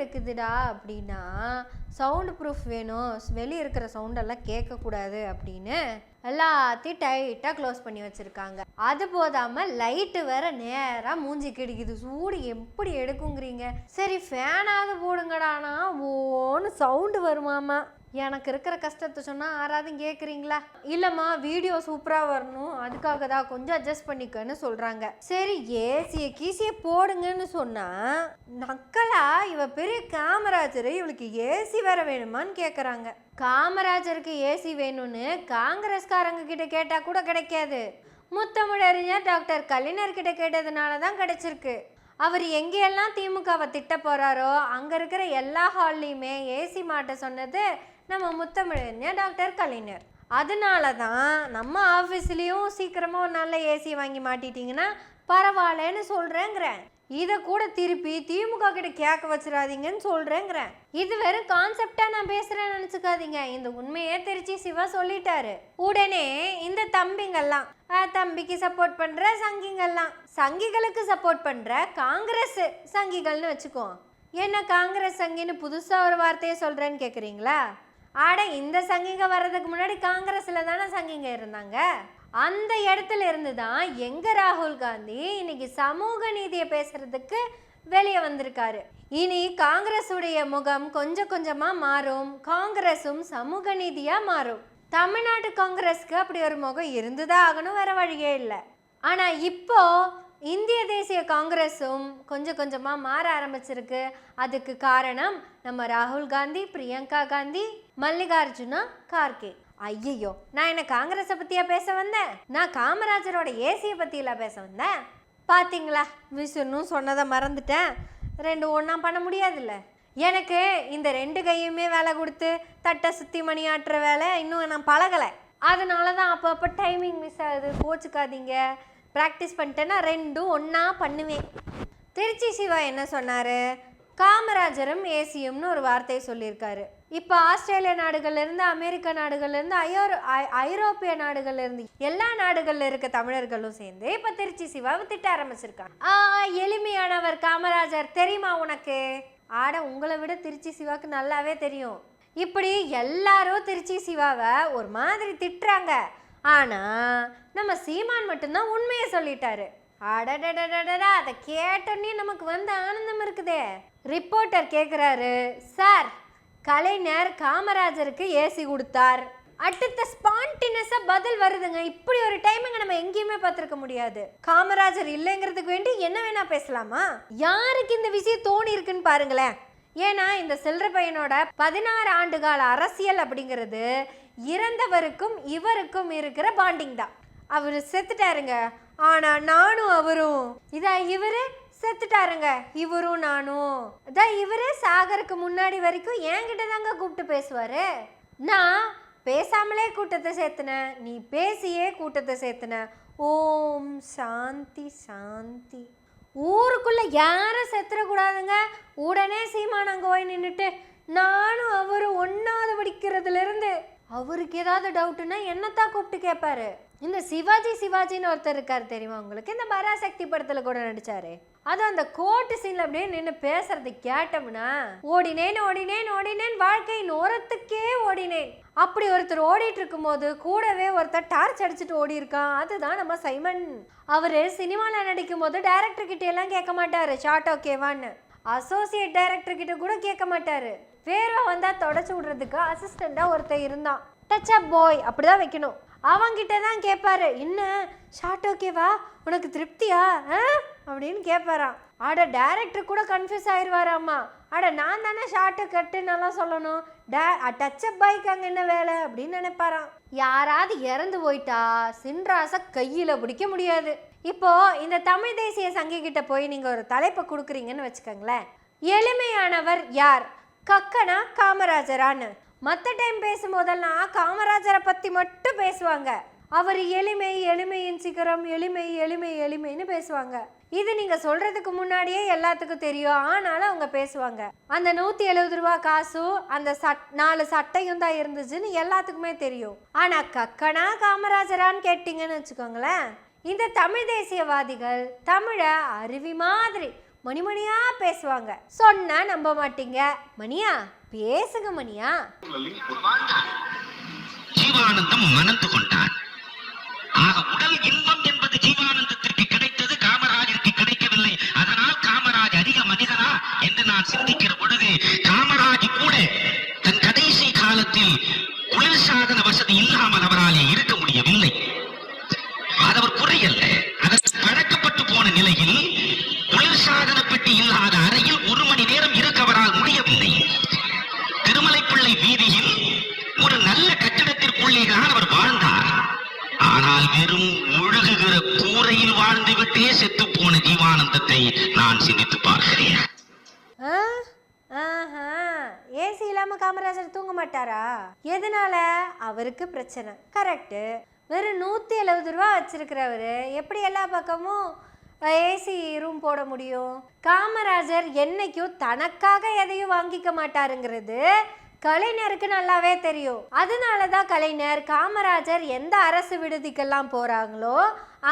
எடுக்குதுடா அப்படின்னா sound proof வேணும். வெளியே இருக்கிற சவுண்டெல்லாம் கேட்கக்கூடாது அப்படின்னு எல்லாத்தையும் டைட்டாக க்ளோஸ் பண்ணி வச்சுருக்காங்க. அது போதாமல் லைட்டு வேற நேராக மூஞ்சி கிடைக்குது சூடு எப்படி எடுக்குங்கிறீங்க? சரி ஃபேனாவது போடுங்கடானா ஓன்னு சவுண்டு வருமாமா எனக்கு இருக்கிற கஷ்டத்தை சொன்னால் யாராவது கேட்குறீங்களா இல்லைம்மா வீடியோ சூப்பராக வரணும். அதுக்காக தான் கொஞ்சம் அட்ஜஸ்ட் பண்ணிக்கன்னு சொல்கிறாங்க சரி ஏசியை கீசியை போடுங்கன்னு சொன்னால் நக்கலா இவ பெரிய காமராஜர் இவளுக்கு ஏசி வேற வேணுமான்னு கேட்குறாங்க காமராஜருக்கு ஏசி வேணும்னு காங்கிரஸ்காரங்க கிட்ட கேட்டால் கூட கிடைக்காது. முத்தமிழறிஞர் டாக்டர் கலைஞர்கிட்ட கேட்டதுனால தான் கிடைச்சிருக்கு. அவர் எங்கேயெல்லாம் திமுகவை திட்ட போகிறாரோ அங்கே இருக்கிற எல்லா ஹால்லையுமே ஏசி மாட்ட சொன்னது நம்ம முத்தமிழறிஞர் டாக்டர் கலைஞர். அதனால தான் நம்ம ஆஃபீஸ்லேயும் சீக்கிரமாக ஒரு நல்ல ஏசி வாங்கி மாட்டிட்டீங்கன்னா பரவாயில்லன்னு சொல்கிறேங்கிறேன் இதை கூட திருப்பி திமுக கிட்ட கேட்க வச்சிடாதீங்கன்னு சொல்கிறேங்கிறேன் இது வெறும் கான்செப்டாக நான் பேசுகிறேன்னு நினச்சிக்காதீங்க. இந்த உண்மையே திருச்சி சிவா சொல்லிட்டாரு. உடனே இந்த தம்பிங்கெல்லாம் தம்பிக்கு சப்போர்ட் பண்ணுற சங்கிங்கெல்லாம் சங்கிகளுக்கு சப்போர்ட் பண்ணுற காங்கிரஸ் சங்கிகள்னு வச்சுக்கோ. என்ன காங்கிரஸ் சங்கின்னு புதுசாக ஒரு வார்த்தையை சொல்கிறேன்னு கேட்குறீங்களா ஆட இந்த சங்கிங்க வர்றதுக்கு முன்னாடி காங்கிரஸில் தானே சங்கிங்க இருந்தாங்க? அந்த இடத்துல இருந்து தான் எங்கள் ராகுல் காந்தி இன்னைக்கு சமூக நீதியை பேசுறதுக்கு வெளியே வந்திருக்காரு. இனி காங்கிரஸுடைய முகம் கொஞ்சம் கொஞ்சமாக மாறும். காங்கிரஸும் சமூக நீதியாக மாறும். தமிழ்நாட்டு காங்கிரஸ்க்கு அப்படி ஒரு முகம் இருந்துதான் ஆகணும் வேற வழியே இல்லை. ஆனால் இப்போ இந்திய தேசிய காங்கிரஸும் கொஞ்சம் கொஞ்சமாக மாற ஆரம்பிச்சிருக்கு. அதுக்கு காரணம் நம்ம ராகுல் காந்தி பிரியங்கா காந்தி மல்லிகார்ஜுனா கார்கே. ஐயையோ நான் என்ன காங்கிரஸை பற்றியா பேச வந்தேன்? நான் காமராஜரோட ஏசியை பற்றியெல்லாம் பேச வந்தேன். பார்த்தீங்களா விஷ்ணு சொன்னதை மறந்துட்டேன். ரெண்டு ஒன்றா பண்ண முடியாதுல்ல. எனக்கு இந்த ரெண்டு கையுமே வேலை கொடுத்து தட்டை சுத்தி மணி ஆட்டுற வேலை இன்னும் நான் பழகலை. அதனால தான் அப்பப்போ டைமிங் மிஸ் ஆகுது. கோச்சுக்காதீங்க. ப்ராக்டிஸ் பண்ணிட்டேன்னா ரெண்டும் ஒன்றா பண்ணுவேன். திருச்சி சிவா என்ன சொன்னார்? காமராஜரும் ஏசியும்னு ஒரு வார்த்தையை சொல்லியிருக்காரு. இப்போ ஆஸ்திரேலிய நாடுகள்லேருந்து அமெரிக்க நாடுகள்லேருந்து ஐயோ ஐ- ஐரோப்பிய நாடுகள்லேருந்து எல்லா நாடுகளில் இருக்க தமிழர்களும் சேர்ந்து இப்போ திருச்சி சிவாவை திட்ட ஆரம்பிச்சிருக்காங்க. ஆ எளிமையானவர் காமராஜர் தெரியுமா உனக்கு? ஆட உங்களை விட திருச்சி சிவாவுக்கு நல்லாவே தெரியும். இப்படி எல்லாரும் திருச்சி சிவாவை ஒரு மாதிரி திட்டுறாங்க. ஆனால் நம்ம சீமான் மட்டும்தான் உண்மையை சொல்லிட்டாரு. அடடடடடா அதை கேட்டோன்னே நமக்கு வந்து ஆனந்தம் இருக்குதே. ரிப்போர்ட்டர் கேட்குறாரு சார் கலைஞர் காமராஜருக்கு ஏசி கொடுத்தார். அடுத்த ஸ்பான்டினஸாக பதில் வருதுங்க. இப்படி ஒரு டைமிங்க நம்ம எங்கேயுமே பார்த்துருக்க முடியாது. காமராஜர் இல்லைங்கிறதுக்கு வேண்டி என்ன வேணா பேசலாமா? யாருக்கு இந்த விஷயம் தோணி இருக்குன்னு பாருங்களேன். ஏன்னா இந்த சில்லற பையனோட பதினாறு ஆண்டு கால அரசியல் அப்படிங்கிறது இறந்தவருக்கும் இவருக்கும் இருக்கிற பாண்டிங் தான். அவர் செத்துட்டாருங்க. ஆனா நானும் அவரும். இதா இவரு? செத்துட்டாருங்க. இவரும் நானும். அதான் இவரே சாகருக்கு முன்னாடி வரைக்கும் என்கிட்ட தாங்க கூப்பிட்டு பேசுவாரு. நான் பேசாமலே கூட்டத்தை சேர்த்துனேன். நீ பேசியே கூட்டத்தை சேர்த்துன. ஓம் சாந்தி சாந்தி. ஊருக்குள்ள யாரும் செத்துடக்கூடாதுங்க உடனே சீமான் அங்கே போய் நின்றுட்டு நானும் அவரும் ஒன்றாவது படிக்கிறதுல இருந்து அவருக்கு ஏதாவது டவுட்டுன்னா என்னத்தான் கூப்பிட்டு கேட்பாரு இந்த சிவாஜி சிவாஜின்னு ஒருத்தர் இருக்காரு தெரியுமா உங்களுக்கு? இந்த பராசக்தி படத்துல கூட நடிச்சாரு. அது அந்த கோட்டு சீன்ல அப்படியே நின்று பேசுறது கேட்டோம்னா ஓடினேன் ஓடினேன் ஓடினேன் வாழ்க்கையின் ஓரத்துக்கே ஓடினேன். அப்படி ஒருத்தர் ஓடிட்டு இருக்கும்போது கூடவே ஒருத்தர் டார்ச் அடிச்சுட்டு ஓடி இருக்கான். அதுதான் நம்ம சைமன். அவரு சினிமாவில் நடிக்கும் போது டேரக்டர் கிட்ட எல்லாம் கேட்க மாட்டாரு ஷார்ட் ஓகேவான்னு அசோசியேட் டைரக்டர் கிட்ட கூட கேட்க மாட்டாரு. வேர்வை வந்தா தொடச்சு விடுறதுக்கு அசிஸ்டண்டா ஒருத்தர் இருந்தான். டச் அப் பாய் அப்படிதான் வைக்கணும். அவங்கிட்ட தான் கேட்பாரு என்ன ஷார்ட் ஓகேவா உனக்கு திருப்தியா? ஆ? அப்படின்னு கேட்பாராம் அட டேரக்டர் கூட கன்ஃபியூஸ் ஆயிடுவாராம்மா அட நான் தானே ஷார்ட்டு கட்டுன்னெல்லாம் சொல்லணும். டே டச் அப் பாய்க்கு அங்கே என்ன வேலை? அப்படின்னு நினைப்பாராம். யாராவது இறந்து போயிட்டா சின்ராசை கையில் பிடிக்க முடியாது. இப்போ இந்த தமிழ் தேசிய சங்கி கிட்ட போய் நீங்கள் ஒரு தலைப்பை கொடுக்குறீங்கன்னு வச்சுக்கோங்களேன். எளிமையானவர் யார்? கக்கனா காமராஜரான்னு. மற்ற டைம் பேசும்போதெல்லாம் காமராஜரை பற்றி மட்டும் பேசுவாங்க. அவர் எளிமை எளிமையின் சிகரம் எளிமை எளிமை எளிமைன்னு பேசுவாங்க. இது நீங்க சொல்றதுக்கு முன்னாடியே எல்லாத்துக்கும் தெரியும். ஆனாலும் அவங்க பேசுவாங்க. அந்த நூத்தி எழுபது ரூபா காசும் அந்த சட் நாலு சட்டையும் தான் இருந்துச்சுன்னு எல்லாத்துக்குமே தெரியும். ஆனா கக்கனா காமராஜரான்னு கேட்டீங்கன்னு வச்சுக்கோங்களேன். இந்த தமிழ் தேசியவாதிகள் தமிழை அருவி மாதிரி மணிமணியா பேசுவாங்க. சொன்னா நம்ப மாட்டீங்க. மணியா? பேசுங்க மணியா ஜீவானந்தம் மணந்து கொண்டான். ஆக உடல் இன்பம் அர்த்தத்தை நான் சிந்தித்து பார்க்கிறேன். ஆ? ஏசி இல்லாம காமராஜர் தூங்க மாட்டாரா? எதனால? அவருக்கு பிரச்சனை. கரெக்டு வெறும் நூற்றி எழுபது ரூபா வச்சிருக்கிறவரு. எப்படி எல்லா பக்கமும் ஏசி ரூம் போட முடியும்? காமராஜர் என்னைக்கும் தனக்காக எதையும் வாங்கிக்க மாட்டாருங்கிறது கலைஞருக்கு நல்லாவே தெரியும். அதனால தான் கலைஞர் காமராஜர் எந்த அரசு விடுதிக்கெல்லாம் போகிறாங்களோ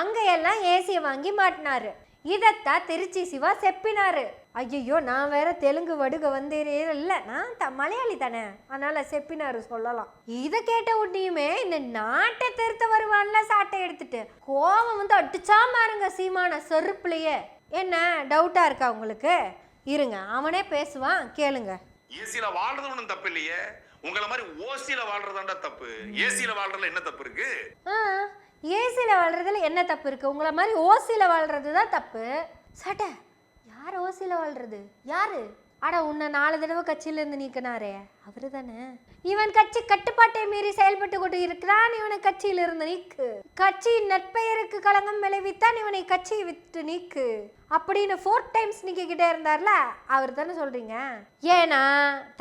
அங்கேயெல்லாம் எல்லாம் ஏசியை வாங்கி மாட்டினாரு. இதத்தான் திருச்சி சிவா செப்பினாரு. ஐயோ நான் வேற தெலுங்கு வடுக வந்தேரே இல்ல நான் த மலையாளி தானே. அதனால செப்பினாரு சொல்லலாம். இதை கேட்ட உடனேயுமே இந்த நாட்டை திருத்த வருவான்ல சாட்டை எடுத்துட்டு கோவம் வந்து அடிச்சா பாருங்க சீமான செருப்புலயே. என்ன டவுட்டா இருக்கா உங்களுக்கு? இருங்க அவனே பேசுவான் கேளுங்க. ஏசில வாழ்றது ஒண்ணும் தப்பு இல்லையே. உங்கள மாதிரி ஓசில வாழ்றதாண்டா தப்பு. ஏசில வாழ்றதுல என்ன தப்பு இருக்கு? ஏசியில் வாழ்கிறதுல என்ன தப்பு இருக்குது உங்களை மாதிரி ஓசியில் வாழ்கிறது தான் தப்பு. சட்டை யார் ஓசியில் வாழ்கிறது யாரு? அட உன்னை நாலு தடவை கட்சியிலேருந்து நீக்கினாரே. அவரு தானே இவன் கட்சி கட்டுப்பாட்டை மீறி செயல்பட்டு கொண்டு இருக்கிறான். இவனை கட்சியிலிருந்து நீக்கு. கட்சியின் நற்பெயருக்கு களங்கம் விளைவித்தான் இவனை கட்சியை விட்டு நீக்கு. அப்படின்னு ஃபோர் டைம்ஸ் நிற்கிக்கிட்டே இருந்தார்ல அவர் தானே சொல்கிறீங்க ஏன்னா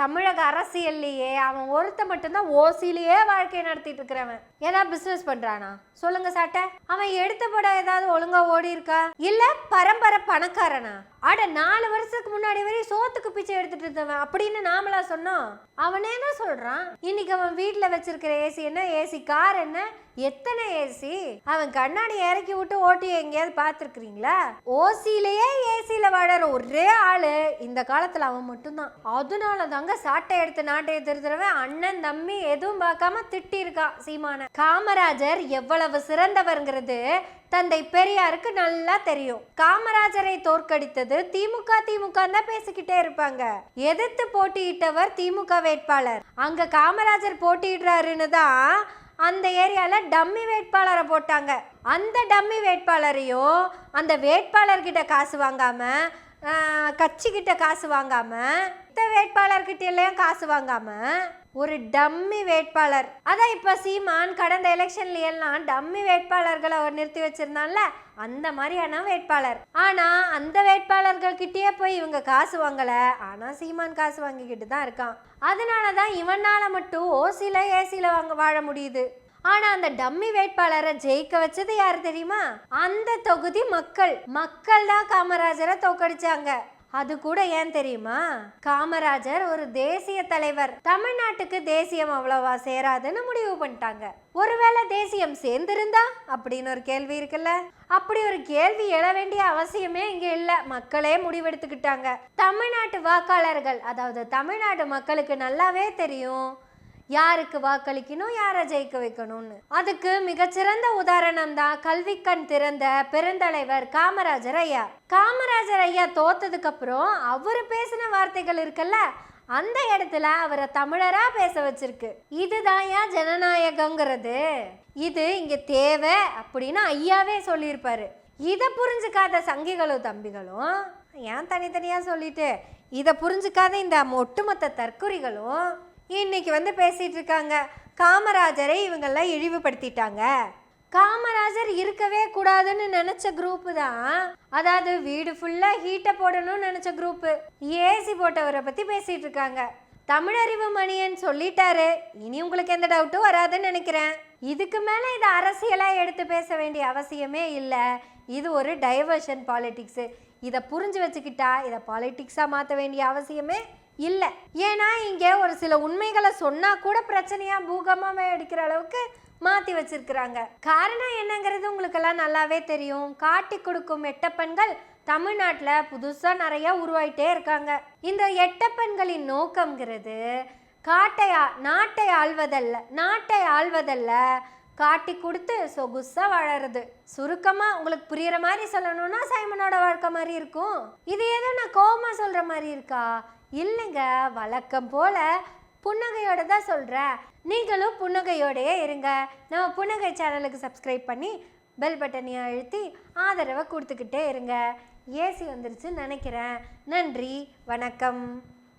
தமிழக அரசியல்லையே அவன் ஒருத்த மட்டும்தான் ஓசிலேயே வாழ்க்கை நடத்திட்டு இருக்கிறவன் ஏதாவது பிஸ்னஸ் பண்ணுறானா சொல்லுங்க சாட்டை. அவன் எடுத்த படம் ஏதாவது ஒழுங்காக ஓடி இருக்கா? இல்லை பரம்பரை பணக்காரனா? அட நாலு வருஷத்துக்கு முன்னாடி வரை சோத்துக்கு பிச்சை எடுத்துட்டு இருந்தவன் அப்படின்னு நாமளா சொன்னோம். அவனே தான் சொல்கிறான் இன்னைக்கு அவன் வீட்டில் வச்சிருக்கிற ஏசி என்ன? ஏசி கார் என்ன? எத்தனை ஏசி அவன் கண்ணாடி இறக்கி விட்டு ஓட்டி எங்கேயாவது பார்த்துருக்குறீங்களா? ஓசியிலேயே ஏசியில் வாழற ஒரே ஆளு இந்த காலத்தில் அவன் மட்டும்தான். அதனால தாங்க சாட்டை எடுத்து நாட்டை திருத்துறவன் அண்ணன் தம்பி எதுவும் பார்க்காம திட்டி இருக்கான் சீமான. காமராஜர் எவ்வளவு சிறந்தவர்ங்கிறது தந்தை பெரியாருக்கு நல்லா தெரியும். காமராஜரை தோற்கடித்தது திமுக திமுக தான் பேசிக்கிட்டே இருப்பாங்க. எதிர்த்து போட்டியிட்டவர் திமுக வேட்பாளர். அங்க காமராஜர் போட்டியிடுறாருன்னு தான் அந்த ஏரியாவில் டம்மி வேட்பாளரை போட்டாங்க. அந்த டம்மி வேட்பாளரையும் அந்த வேட்பாளர்கிட்ட காசு வாங்காமல் கட்சிக்கிட்ட காசு வாங்காமல் மற்ற வேட்பாளர்கிட்டலாம் காசு வாங்காமல் ஒரு டம்மி வேட்பாளர். அதான் இப்போ சீமான் கடந்த எலெக்ஷன்ல எல்லாம் டம்மி வேட்பாளர்களை அவர் நிறுத்தி வச்சிருந்தான்ல அந்த மாதிரியான வேட்பாளர். ஆனா அந்த வேட்பாளர்கள் கிட்டயே போய் இவங்க காசு வாங்கல. ஆனா சீமான் காசு வாங்கிக்கிட்டு தான் இருக்கான். அதனால தான் இவனால மட்டும் ஓசில ஏசில வாங்க வாழ முடியுது. ஆனா அந்த டம்மி வேட்பாளரை ஜெயிக்க வச்சது யாரு தெரியுமா? அந்த தொகுதி மக்கள். மக்கள் தான் காமராஜரை தோக்கடிச்சாங்க. அது கூட ஏன் தெரியுமா? காமராஜர் ஒரு தேசிய தலைவர். தமிழ்நாட்டுக்கு தேசியம் அவ்வளவா சேராதுன்னு முடிவு பண்ணிட்டாங்க. ஒருவேளை தேசியம் சேர்ந்திருந்தா? அப்படின்னு ஒரு கேள்வி இருக்குல்ல. அப்படி ஒரு கேள்வி எழ வேண்டிய அவசியமே இங்கே இல்லை. மக்களே முடிவெடுத்துக்கிட்டாங்க. தமிழ்நாட்டு வாக்காளர்கள் அதாவது தமிழ்நாட்டு மக்களுக்கு நல்லாவே தெரியும். யாருக்கு வாக்களிக்கணும் யாரை ஜெயிக்க வைக்கணும்னு. அதுக்கு மிகச்சிறந்த உதாரணம் தான் கல்விக்கண் திறந்த பெருந்தலைவர் காமராஜர் ஐயா. காமராஜர் ஐயா தோத்ததுக்கு அப்புறம் அவர் பேசின வார்த்தைகள் இருக்குல்ல அந்த இடத்துல அவரை தமிழரா பேச வச்சிருக்கு. இதுதான் ஏன் ஜனநாயகங்கிறது. இது இங்க தேவை அப்படின்னு ஐயாவே சொல்லியிருப்பாரு. இதை புரிஞ்சுக்காத சங்கிகளும் தம்பிகளும் ஏன் தனித்தனியா சொல்லிட்டு இதை புரிஞ்சுக்காத இந்த ஒட்டுமொத்த தற்குறிகளும் இன்னைக்கு வந்து பேசிகிட்டு இருக்காங்க. காமராஜரை இவங்கெல்லாம் இழிவுபடுத்திட்டாங்க. காமராஜர் இருக்கவே கூடாதுன்னு நினைச்ச குரூப்பு தான். அதாவது வீடு ஃபுல்லா ஹீட்டை போடணும்னு நினைச்ச குரூப்பு ஏசி போட்டவரை பத்தி பேசிட்டு இருக்காங்க. தமிழறிவு மணியன் சொல்லிட்டாரு. இனி உங்களுக்கு எந்த டவுட்டும் வராதுன்னு நினைக்கிறேன். இதுக்கு மேல இதை அரசியலா எடுத்து பேச வேண்டிய அவசியமே இல்லை. இது ஒரு டைவர்ஷன் பாலிட்டிக்ஸு இதை புரிஞ்சு வச்சுக்கிட்டா இதை பாலிட்டிக்ஸாக மாற்ற வேண்டிய அவசியமே இல்லை. ஏன்னா இங்கே ஒரு சில உண்மைகளை சொன்னால் கூட பிரச்சனையாக பூகமாக எடுக்கிற அளவுக்கு மாற்றி வச்சிருக்கிறாங்க. காரணம் என்னங்கிறது உங்களுக்கெல்லாம் நல்லாவே தெரியும். காட்டி கொடுக்கும் எட்டப்பெண்கள் தமிழ்நாட்டில் புதுசாக நிறையா உருவாயிட்டே இருக்காங்க. இந்த எட்டப்பெண்களின் நோக்கம்ங்கிறது காட்டை நாட்டை ஆள்வதல்ல நாட்டை ஆள்வதல்ல காட்டி கொடுத்து சொகுசாக வாழறது. சுருக்கமாக உங்களுக்கு புரிகிற மாதிரி சொல்லணும்னா சைமனோட வாழ்க்கை மாதிரி இருக்கும். இது ஏதோ நான் கோபமாக சொல்கிற மாதிரி இருக்கா? இல்லைங்க வழக்கம் போல் புன்னகையோட தான் சொல்கிறேன் நீங்களும் புன்னகையோடயே இருங்க. நம்ம புன்னகை சேனலுக்கு சப்ஸ்கிரைப் பண்ணி பெல் பட்டனையை அழுத்தி ஆதரவை கொடுத்துக்கிட்டே இருங்க. ஏசி வந்துருச்சுன்னு நினைக்கிறேன். நன்றி வணக்கம்.